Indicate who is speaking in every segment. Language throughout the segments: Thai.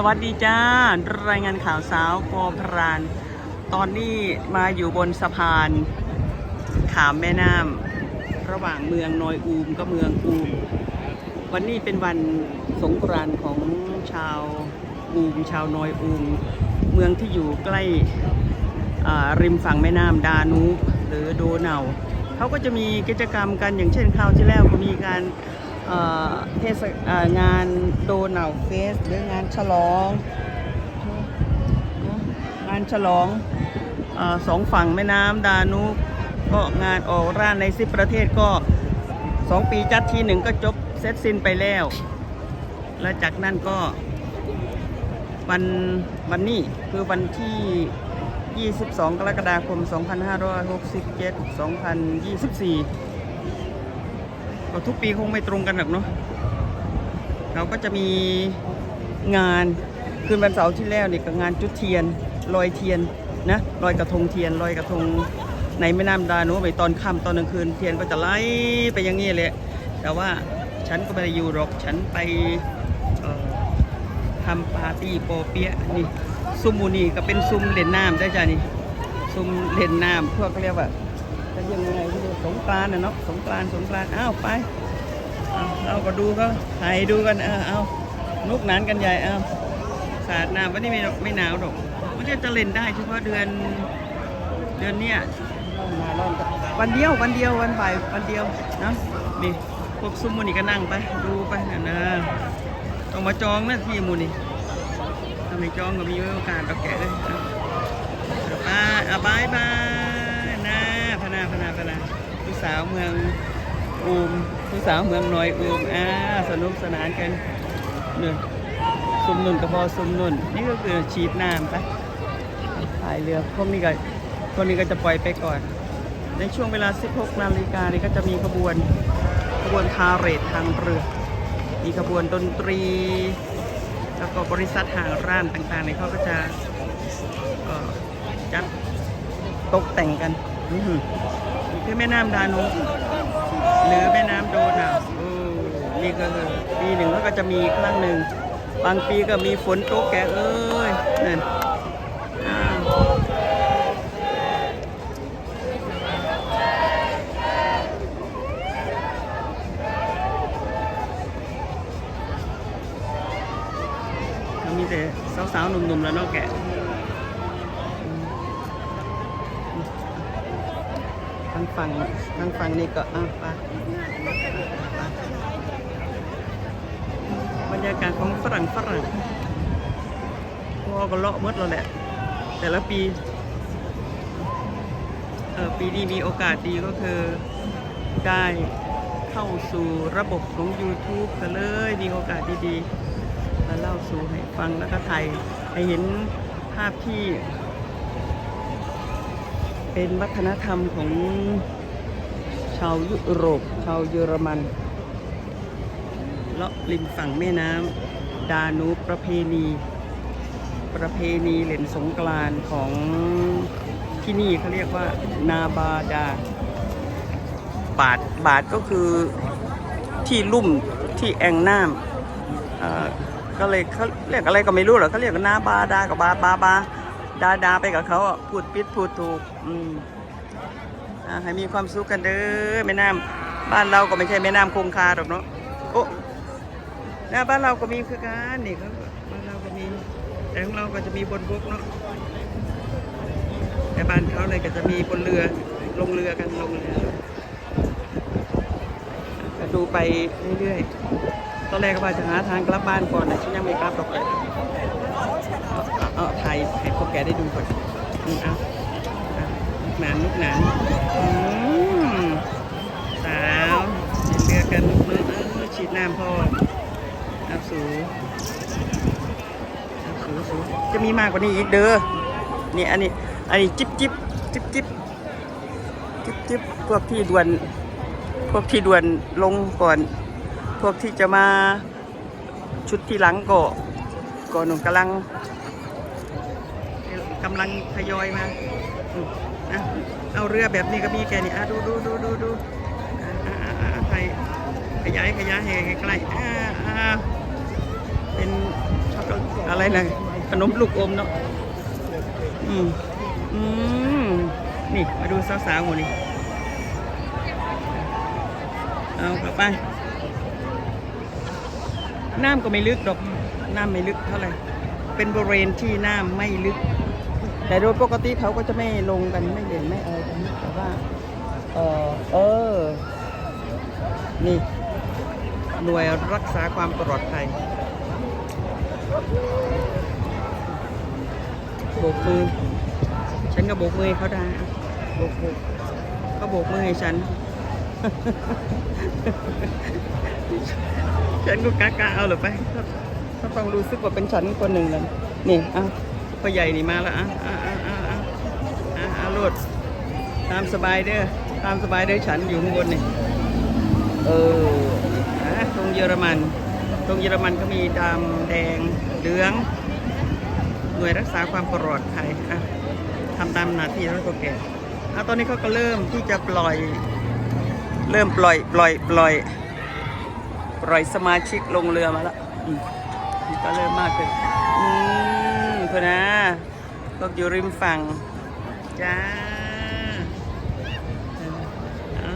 Speaker 1: สวัสดีจ้า รายงานข่าวสาวโกพราน ตอนนี้มาอยู่บนสะพาน ขามแม่น้ำระหว่างเมืองนอยอูมกับเมืองอูม วันนี้เป็นวันสงกรานต์ของชาวอูม ชาวนอยอูม เมืองที่อยู่ใกล้อ่าริมฝั่งแม่น้ำดานูบหรือโดเนาเขาก็จะมีกิจกรรมกันอย่างเช่นคราวที่แล้วก็มีการ เทศงานโดเนาเฟสหรืองานฉลอง งานฉลองอสองฝั่งแม่น้ำดานูบก็งานออกร่านในสิบประเทศก็สองปีจัดทีหนึ่งก็จบเสร็จสิ้นไปแล้ว แล้วจากนั้นก็วันวันนี้คือวันที่ 22 กรกฎาคม 2567 2024ก็ ทุกปีคงไม่ตรงกันหรอกเนาะเขาก็จะมีงานคืนวันเสาร์ที่แล้วนี่ก็งานจุดเทียนลอยเทียนนะลอยกระทงเทียนลอยกระทงในแม่น้ำดานูไปตอนค่ำตอนกลางคืนเทียนก็จะไล่ไปอย่างนี้เลยแต่ว่าฉันก็ไม่ได้อยู่หรอกฉันไปทำปาร์ตี้โปเปียะนี่ซุมมูนี่ก็เป็นซุมเล่นน้ำได้จ้ะนี่ซุมเล่นน้ำพวกเขาเรียกว่า จะยังไงที่เรียกสงกรานต์นะเนาะสงกรานต์สงกรานต์อ้าวไปเราก็ดูก็ถ่ายดูกันเออเอานุกหนานกันใหญ่เอาสาดน้ำวันนี้ไม่ไม่หนาวหรอกมันจะจะเล่นได้เฉพาะเดือนเดือนเนี้ยวันเดียววันเดียววันบ่ายวันเดียวนะนี่พวกซุ้มมูนี่ก็นั่งไปดูไปนะนะต้องมาจองนะที่มูนี่ถ้าไม่จองก็มีโอกาสเราแกะเลยอะไปอะบายบาย นาพนาพนาผู้สาวเมืองอูมผู้สาวเมืองน้อยอูมอ่าสนุกสนานกันนึ่นซุมนุ่นกับพอซุมนุ่น นี่ก็คือฉีดน้ำไปพายเรือพวกนี้ก็คนนี้ก็จะปล่อยไปก่อน ในช่วงเวลา 16 นาฬิกานี่ก็จะมีขบวนขบวนพาเหรดทางเรือ มีขบวนดนตรี แล้วก็บริษัทหางร้านต่างๆเนี่ยเขาก็จะจัดตกแต่งกัน คือแม่น้ำดานูบหรือแม่น้ำโดนาโอ้นี่ก็คือปีหนึ่งก็จะมีครั้งหนึ่ง บางปีก็มีฝนตกแกเอ้ยนั่นอ้าวก็มีแต่สาวๆหนุ่มๆแล้วเนาะแกางฝั่งทางฝั่งนี้ก็อะไปบรรยากาศของฝรั่งฝรั่งพวกก็เลาะหมดแล้วแหละ แต่ละปีเออปีนี้มีโอกาสดีก็คือได้เข้าสู่ระบบของ YouTube กันเลย มีโอกาสดีๆ มาเล่าสู่ให้ฟังแล้วก็ไทยให้เห็นภาพที่ เป็นวัฒนธรรมของชาวยุโรป ชาวเยอรมัน เลาะริมฝั่งแม่น้ำดานูประเพณี ประเพณีเล่นสงกรานของที่นี่เขาเรียกว่านาบาดา บาทบาทก็คือที่ลุ่มที่แอ่งน้ำก็เลยเขาเรียกอะไรก็ไม่รู้หรอกเขาเรียกกันนาบาดากับบาบาบา ดาดาไปกับเขาอะพูดปิดพูดถูก อืมอ่าให้มีความสุขกันเด้อแม่น้ำบ้านเราก็ไม่ใช่แม่น้ำคงคาหรอกเนาะโอ้หน้าบ้านเราก็มีคือกันนี่เขาบ้านเราก็มีแต่ของเราก็จะมีบนบกเนาะแต่บ้านเขาเลยก็จะมีบนเรือลงเรือกันลงเรือก็ดูไปเรื่อยๆตอนแรกก็ว่าจะหาทางกลับบ้านก่อนนะฉันยังไม่กลับหรอกเลย เอาเอาเอาถ่ายให้พวกแกได้ดูก่อนอืมเอาลูกหนานลูกหนานอืมสาวเรือกันมือเออฉีดน้ำพ่อเอาสูเอาสูสูจะมีมากกว่านี้อีกเด้อนี่อันนี้อันนี้จิ๊บจิ๊บจิ๊บจิ๊บจิ๊บจิ๊บพวกที่ด่วน พวกที่ด่วนลงก่อน พวกที่จะมาชุดที่หลังก็ ก็หนุ่มกำลังกำลังทยอยมาอืมอะเอาเรือแบบนี้ก็มีแกนี่อะดูดูดูดูดูอะอะอะอะใครขยายขยายให้ใกล้ๆอะอะเป็นอกโกแลตอะไรนะขนมลูกอมเนาะอืมอืมนี่ มาดูสาวๆหมดนี่เอากลับไป น้ำก็ไม่ลึกดอก น้ำไม่ลึกเท่าไหร่ เป็นบริเวณที่น้ำไม่ลึก แต่โดยปกติเขาก็จะไม่ลงกันไม่เด่นไม่เอะไรกันแต่ว่า เออเออ นี่ หน่วยรักษาความปลอดภัยโบกมือ ฉันก็โบกมือเขาได้โบกโบกก็โบกมือให้ฉัน ฉันก็กากาเอาเหรือไป ถ้าฟังรู้สึกว่าเป็นฉันคนหนึ่งแล้วนี่อะพ่อใหญ่นี่มาแล้วอะอะอะอะอะอะอะโลดตามสบายเด้อตามสบายเด้อฉันอยู่ข้างบนนี่เอออะตรงเยอรมันตรงเยอรมันก็มีดำแดงเหลือง หน่วยรักษาความปลอดภัยอะทำตามหน้าที่แล้วก็แก่อะตอนนี้เขาก็เริ่มที่จะปล่อย เริ่มปล่อยปล่อยปล่อยปล่อยสมาชิกลงเรือมาแล้ว ก็เริ่มมากขึ้น อืมเพื่อนนะก็อยู่ริมฝั่ง จ้าเอา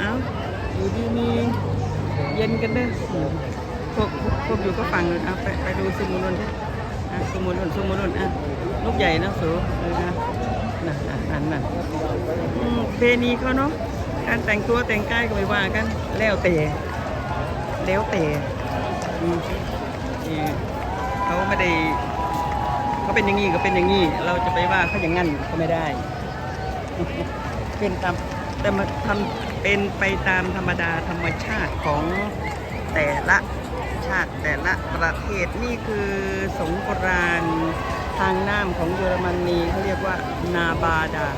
Speaker 1: อาอยู่ดีมีเย็นกันเด้อพวกพวกพวกอยู่ก็ฟังเลยเอาไปไปดูซูมูนนที่อะซูมูนนซูมูนนอะลูกใหญ่นะสูเออนะนั่นนั่นนั่นนั่นอืมเพณีเขาเนาะการแต่งตัวแต่งกายก็ไม่ว่ากัน แล้วแต่ แล้วแต่อืมนี่เขาไม่ได้เขาเป็นอย่างนี้ก็เป็นอย่างนี้ เราจะไปว่าเขาอย่างนั้นก็ไม่ได้เป็นตามแต่มาทำเป็นไปตามธรรมดาธรรมชาติของแต่ละชาติแต่ละประเทศนี่คือสงกรานต์ทางน้ำของเยอรมนีเขาเรียกว่านาบาดา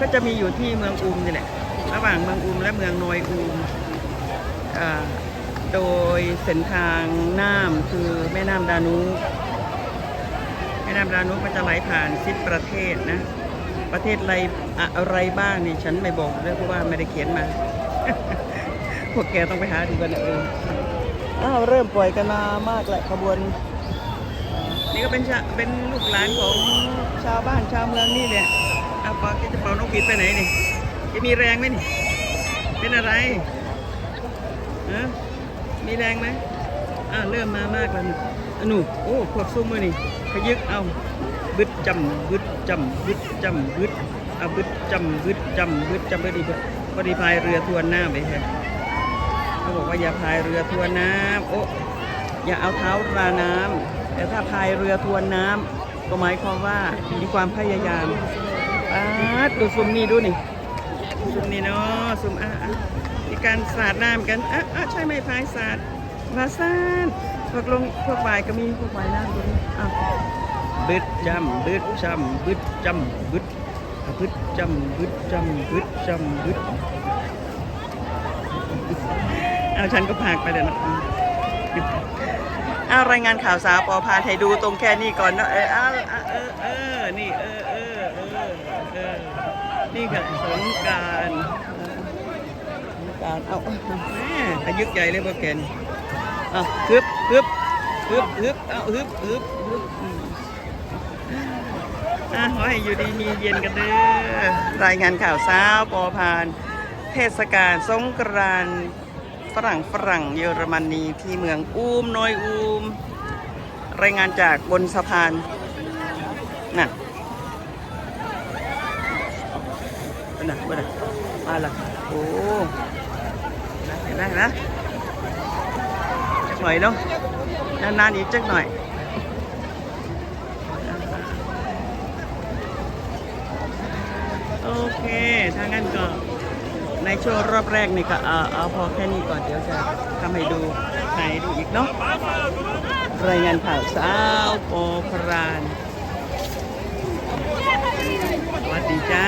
Speaker 1: ก็จะมีอยู่ที่เมืองอูมนี่แหละ ระหว่างเมืองอูมและเมืองนอยอูมอ่า โดยเส้นทางน้ำคือแม่น้ำดานูแม่น้ำดานูมันจะไหลผ่านสิบประเทศนะ ประเทศอะไรอะไรบ้างนี่ฉันไม่บอกเลยเพราะว่าไม่ได้เขียนมา พวกแกต้องไปหาดูกันเอาเองอ้าวเริ่มปล่อยกันมามากแหละขบวน นี่ก็เป็นเป็นลูกหลานของชาวบ้านชาวเมืองนี่แหละเอาปอแกจะเป่านกหวีดไปไหนนี่จะมีแรงไหมนี่ เป็นอะไร ฮะมีแรงไหมอ่าเริ่มมามากแล้วอะหนูโอ้พวกซุ้มมือนี่ขยึกเอาบึดจำบึดจำบึดจำบึดเอาบึดจำบึดจำบึดจำบึดดีพอดีพายเรือทวนน้ำไปแค่เขาบอกว่าอย่าพายเรือทวนน้ำโอ้อย่าเอาเท้าราน้ำแต่ถ้าพายเรือทวนน้ำก็หมายความว่ามีความพยายามอาดูซุมนี่ดูนี่ซุมนี่เนาะซุมอะอะ การสาดน้ำกันอะอะใช่ไหมพายสาดพาสาดพวกลงพวกวายก็มีพวกวายน้ำดูนี่อะบึดจำบึดจำบึดจำบึดอะบึดจำบึดจำบึดจำบึดเอาฉันก็พากไปเลยนะอืมเอารายงานข่าวสาวปอพาให้ดูตรงแค่นี้ก่อนเนาะเออเอาเอาเออเออนี่เออเออเออเออนี่ค่ะสงกรารสง การเอาแม่ขยึกใหญ่เลยพวกแกนเอาฮึบฮึบฮึบฮึบเอาฮึบฮึบฮึบอะขอให้อยู่ดีมีเย็นกันเด้อรายงานข่าวสาปอพาน เทศกาลสงกรานต์ฝรั่งฝรั่งเยอรมนีที่เมืองอูมน้อยอูม รายงานจากบนสะพานน่ะน่ะน่ะมาละโอ้ นไหมเห็นไหมหน่อยเนาะนานๆอีกจักหน่อยโอเค ถ้างั้นก็ในช่วงรอบแรกนี่ก็เอาเอาพอแค่นี้ก่อนเดี๋ยวจะทำให้ดูให้ดูอีกเนาะรายงานข่าวสาวโปพรานสวัสดีจ้า